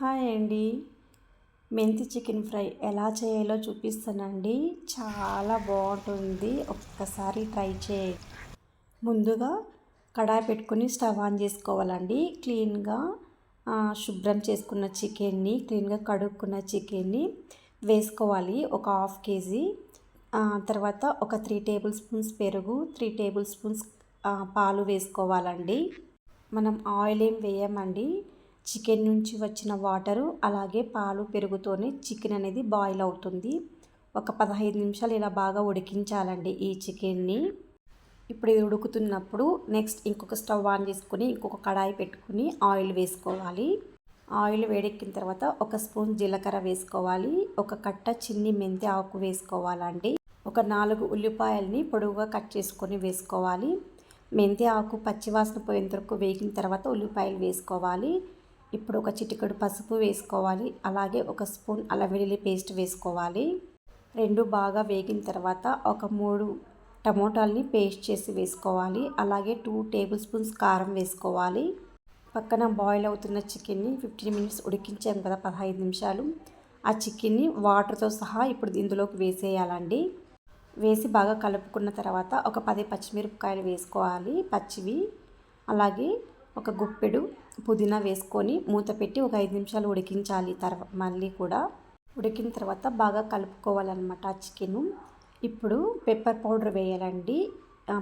Hi అండి. మెంతి chicken fry ఎలా చేయాలో చూపిస్తానండి. చాలా బాగుంటుంది. ఒక్కసారి ట్రై చేయ ముందుగా కడాయి పెట్టుకుని స్టవ్ ఆన్ చేసుకోవాలండి. క్లీన్గా శుభ్రం చేసుకున్న చికెన్ని క్లీన్గా కడుక్కున్న చికెన్ని వేసుకోవాలి. ఒక హాఫ్ కేజీ. తర్వాత ఒక త్రీ టేబుల్ స్పూన్స్ పెరుగు త్రీ టేబుల్ స్పూన్స్ పాలు వేసుకోవాలండి. మనం ఆయిల్ ఏం వేయమండి. చికెన్ నుంచి వచ్చిన వాటరు అలాగే పాలు పెరుగుతోనే చికెన్ అనేది బాయిల్ అవుతుంది. ఒక పదహైదు నిమిషాలు ఇలా బాగా ఉడికించాలండి ఈ చికెన్ని. ఇప్పుడు ఇది ఉడుకుతున్నప్పుడు నెక్స్ట్ ఇంకొక స్టవ్ ఆన్ చేసుకొని ఇంకొక కడాయి పెట్టుకుని ఆయిల్ వేసుకోవాలి. ఆయిల్ వేడెక్కిన తర్వాత ఒక స్పూన్ జీలకర్ర వేసుకోవాలి. ఒక కట్ట చిన్ని మెంతి ఆకు వేసుకోవాలండి. ఒక నాలుగు ఉల్లిపాయల్ని పొడవుగా కట్ చేసుకొని వేసుకోవాలి. మెంతి ఆకు పచ్చివాసన పోయేంత వరకు వేగిన తర్వాత ఉల్లిపాయలు వేసుకోవాలి. ఇప్పుడు ఒక చిటికెడు పసుపు వేసుకోవాలి. అలాగే ఒక స్పూన్ అల్లవెల్లుల్లి పేస్ట్ వేసుకోవాలి. రెండు బాగా వేగిన తర్వాత ఒక మూడు టమోటాలని పేస్ట్ చేసి వేసుకోవాలి. అలాగే టూ టేబుల్ స్పూన్స్ కారం వేసుకోవాలి. పక్కన బాయిల్ అవుతున్న చికెన్ని ఫిఫ్టీన్ మినిట్స్ ఉడికించాం కదా పదహైదు నిమిషాలు. ఆ చికెన్ని వాటర్తో సహా ఇప్పుడు ఇందులోకి వేసేయాలండి. వేసి బాగా కలుపుకున్న తర్వాత ఒక పది పచ్చిమిరపకాయలు వేసుకోవాలి పచ్చివి. అలాగే ఒక గుప్పెడు పుదీనా వేసుకొని మూత పెట్టి ఒక ఐదు నిమిషాలు ఉడికించాలి. తర్వా మళ్ళీ కూడా ఉడికిన తర్వాత బాగా కలుపుకోవాలన్నమాట ఆ చికెను. ఇప్పుడు పెప్పర్ పౌడర్ వేయాలండి.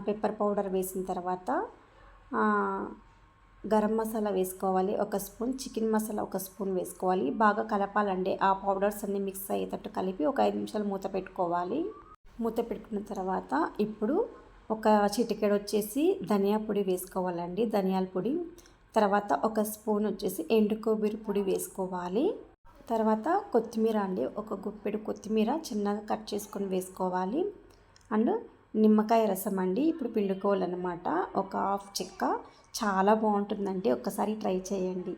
పెప్పర్ పౌడర్ వేసిన తర్వాత గరం మసాలా వేసుకోవాలి. ఒక స్పూన్ చికెన్ మసాలా ఒక స్పూన్ వేసుకోవాలి. బాగా కలపాలండి. ఆ పౌడర్స్ అన్నీ మిక్స్ అయ్యేటట్టు కలిపి ఒక ఐదు నిమిషాలు మూత పెట్టుకోవాలి. మూత పెట్టుకున్న తర్వాత ఇప్పుడు ఒక చిటికెడు వచ్చేసి ధనియా పొడి వేసుకోవాలండి. ధనియాల పొడి. తర్వాత ఒక స్పూన్ వచ్చేసి ఎండు కొబ్బరి పొడి వేసుకోవాలి. తర్వాత కొత్తిమీర అండి. ఒక గుప్పెడు కొత్తిమీర చిన్నగా కట్ చేసుకొని వేసుకోవాలి. అండ్ నిమ్మకాయ రసం అండి. ఇప్పుడు పిండుకోవాలన్నమాట. ఒక హాఫ్ చెక్క. చాలా బాగుంటుందండి. ఒక్కసారి ట్రై చేయండి.